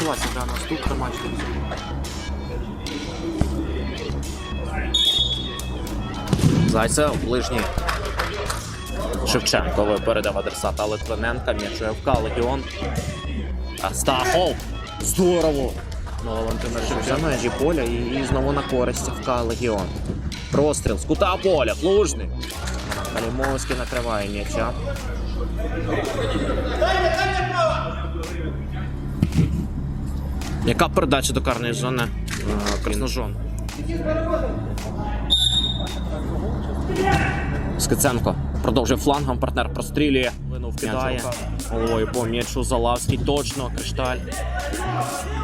почалася гра наступна матч. Зайцев, ближній. Шевченко передав адресата Литвиненка, м'яч ФК Легіон. Астахов! Здорово! Ну, Валентина Шевченко на межі поля і, і знову на користь ФК Легіон. Простріл з кута поля, плужний. Калімовський накриває м'яча. Яка передача до карної зони? Е, Красножон. Скиценко продовжує флангом, партнер прострілює. Винув кидає. Ой, по м'ячу Залавський точно, кришталь.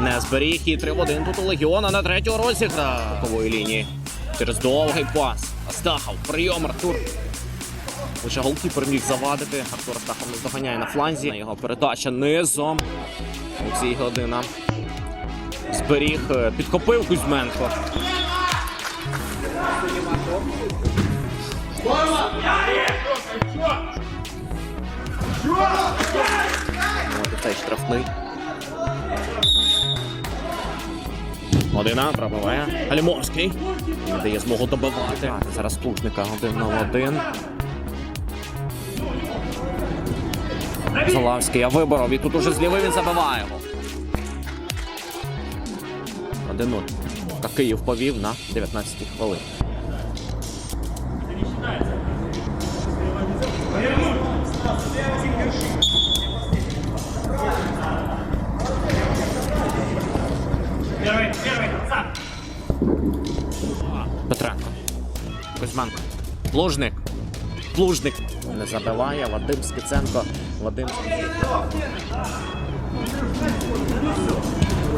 Не зберіг і 3 в 1 тут у Легіона на третього розігра бокової лінії. Через довгий пас. Астахов, прийом Артур. Лише голкіпер міг завадити. Артур Астахов не здоганяє на фланзі. Його передача низом. Олексій Година. Зберіг, е, підхопив Кузьменко. Цей штрафний. Година пробиває. Галімовський. Не дає змогу добивати. Зараз плужника один на один. Залавський, я виборов. І тут уже зліви він забиває його. 1-0. Та Київ повів на 19-й хвилині. Петренко. Кузьменко. Плужник. Плужник. Не забиває. Вадим Скиценко. Вадим.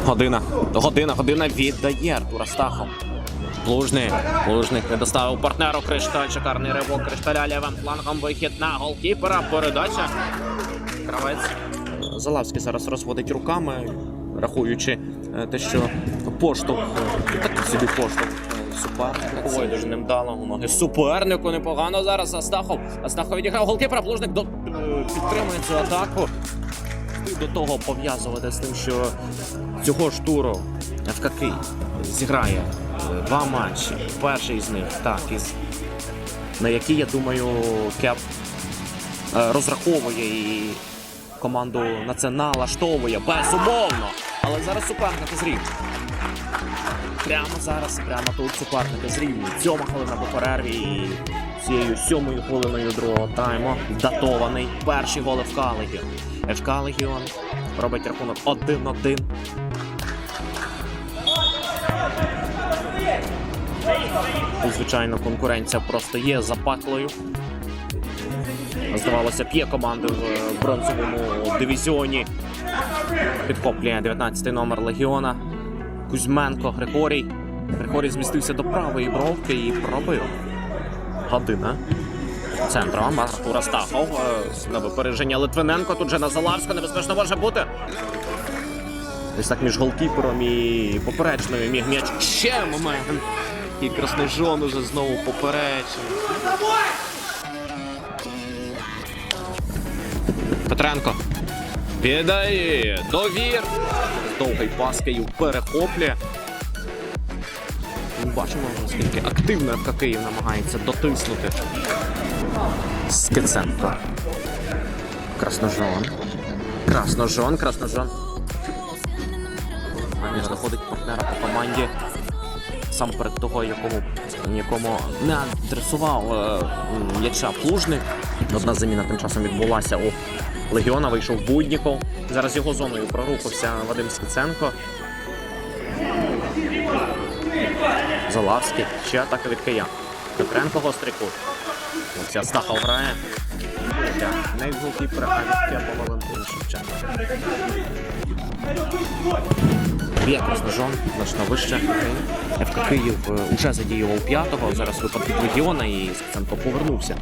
Година. Година, година віддає Артур Астахов. Плужник. Плужник не доставив партнеру Кришталь. Шикарний ривок Кришталя лівим флангом. Вихід на голкіпера. Передача. Кравець. Залавський зараз розводить руками, рахуючи е, те, що поштовх, е, такий собі поштовх е, суперника. Ой, дуже невдало у ноги. Супернику непогано зараз Астахов. Астахов відіграв голкіпера, Плужник до, підтримує цю атаку. До того пов'язувати з тим, що цього ж туру ФК Київ зіграє е, два матчі. Перший з них так, із на які, я думаю, Кеп е, розраховує і команду на це налаштовує безумовно. Але зараз суперники зрівнюють. Прямо зараз, прямо тут суперники зрівнюють. Сьома хвилина по перерві цією сьомою хвилиною другого тайму датований перший гол ФК Легіон. ФК Легіон робить рахунок 1-1. Звичайно, конкуренція просто є запатлою. Здавалося б, є команди в бронзовому дивізіоні. Підхоплює 19-й номер Легіона. Кузьменко, Григорій. Григорій змістився до правої бровки і пробив. Година. Центром Артур Астахов. е, На випередження Литвиненко. Тут же на Залавську небезпечно може бути. Ось так між голкіпером і поперечною міг м'яч. Ще момент. І Красножон уже знову поперечний. Петренко. Віддає. Довір. Довгий пас перехоплює. Бачимо, наскільки активно ФК Київ намагається дотиснути. Скиценко. Красножон. Красножон, красножон. Ані знаходить партнера по команді. Сам перед того, якому, якому не адресував е, м'яча плужник. Одна заміна тим часом відбулася у Легіона. Вийшов Будніков. Зараз його зоною прорухався Вадим Скиценко. Залавський. Ще атака від Кия. Петренко гострий кут. Оця Стахов грає. Не від голкіпера, а від Кепа Валентина Шевченка. Б'є Красножон, значно вище. ФК Київ е, уже задіював п'ятого. Зараз випад від Легіона і Скиценко повернувся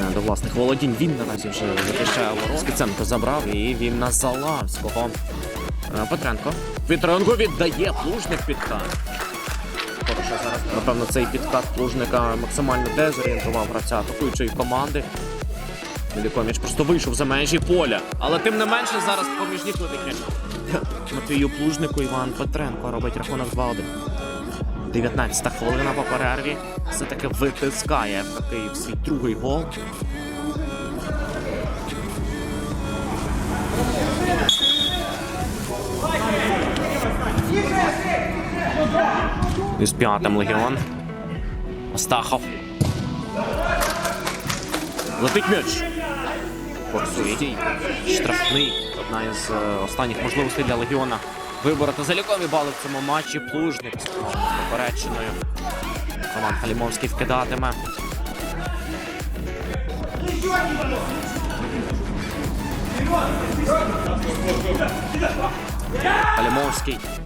е, до власних володінь. Він наразі вже захищає ворот. Скиценко забрав і він на Залавського. Е, Петренко. Петренко віддає плужник підкат. Хороша зараз, напевно, цей підкат плужника максимально дезорієнтував гравця атакуючої команди. Мілікович просто вийшов за межі поля. Але тим не менше зараз поміж них летить. Матвію Плужнику Іван Петренко робить рахунок 2-1. 19 хвилина по перерві. Все-таки витискає Київ свій другий гол. Із п'ятим легіон. Астахов. Летить м'яч. Форсує. Штрафний. Одна із е, останніх можливостей для легіона вибороти залікові бали в цьому матчі. Плужник з поперечиною. Роман Халімовський вкидатиме. Халімовський